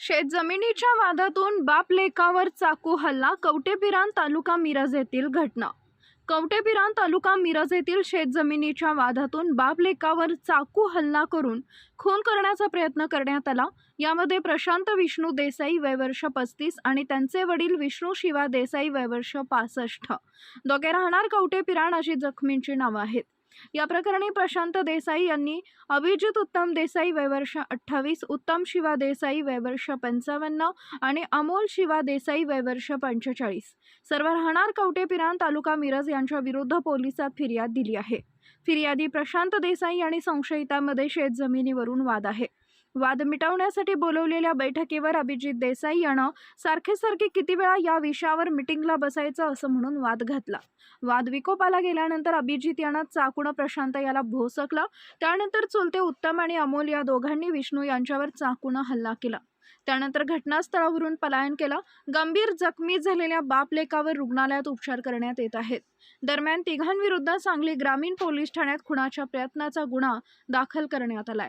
शेतजमिनीच्या वादातून बाप लेकावर चाकू हल्ला कवटेपिरान तालुका मिरज येथील घटना. कवटेपिरान तालुका मिरज येथील शेतजमिनीच्या वादातून बाप लेकावर चाकू हल्ला करून खून करण्याचा प्रयत्न करण्यात आला. यामध्ये प्रशांत विष्णू देसाई वयवर्ष पस्तीस आणि त्यांचे वडील विष्णू शिवा देसाई वयवर्ष पासष्ट. दोघे राहणार कवटेपिराण अशी जखमींची नावं आहेत. या प्रकरणी प्रशांत देसाई यांनी अभिजित उत्तम देसाई वयवर्ष अठ्ठावीस उत्तम शिवा देसाई वयवर्ष पंचावन्न आणि अमोल शिवा देसाई वयवर्ष पंचेचाळीस. सर्व राहणार कवटेपिरान तालुका मिरज यांच्या विरुद्ध पोलिसात फिर्याद दिली आहे. फिर्यादी प्रशांत देसाई आणि संशयितामध्ये शेतजमिनीवरून वाद आहे. वाद मिटवण्यासाठी बोलवलेल्या बैठकीवर अभिजित देसाई यानं सारखे सारखे किती वेळा या विषयावर मिटिंगला बसायचं असं म्हणून वाद घातला. वाद विकोपाला गेल्यानंतर अभिजित यानं चाकूनं प्रशांत याला भोसकला. त्यानंतर चुलते उत्तम आणि अमोल या दोघांनी विष्णू यांच्यावर चाकूनं हल्ला केला. त्यानंतर घटनास्थळावरून पलायन केलं. गंभीर जखमी झालेल्या बापलेकावर रुग्णालयात उपचार करण्यात येत आहेत. दरम्यान तिघांविरुद्ध सांगली ग्रामीण पोलीस ठाण्यात खुणाच्या प्रयत्नाचा गुन्हा दाखल करण्यात आलाय.